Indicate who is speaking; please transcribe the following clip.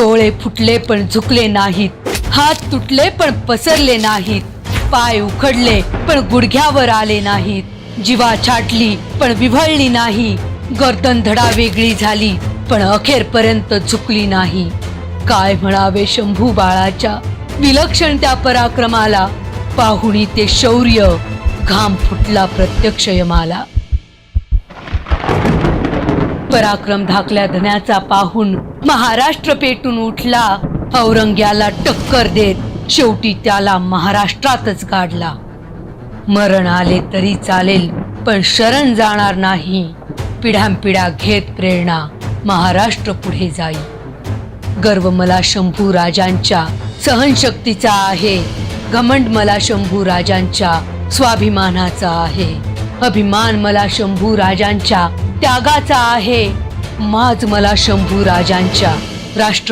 Speaker 1: डोळे फुटले पण झुकले नाहीत. हात तुटले पण पसरले नाहीत. पाय उखडले पण गुडघ्यावर आले नाहीत. जीवा छाटली पण विभळली नाही. गर्दन धडा वेगळी झाली पण अखेरपर्यंत झुकली नाही. काय म्हणावे शंभू बाळाच्या? विलक्षण त्या पराक्रमाला. पाहुणी ते शौर्य. घाम फुटला प्रत्यक्ष यमाला. पराक्रम धाकल्या धन्याचा पाहून महाराष्ट्र पेटून उठला. औरंग्याला टक्कर देत शेवटी त्याला महाराष्ट्रातच गाडला मरण आले तरी चालेल पण शरण जाणार नाही. पिढ्यानपिढ्या घेत प्रेरणा महाराष्ट्र पुढे जाई. गर्व मला शंभू राजांच्या सहनशक्तीचा आहे. घमंड मला शंभू राजांच्या स्वाभिमानाचा आहे. अभिमान मला शंभू राजांच्या त्यागाचा आहे. माज मला शंभू राजांच्या राष्ट्र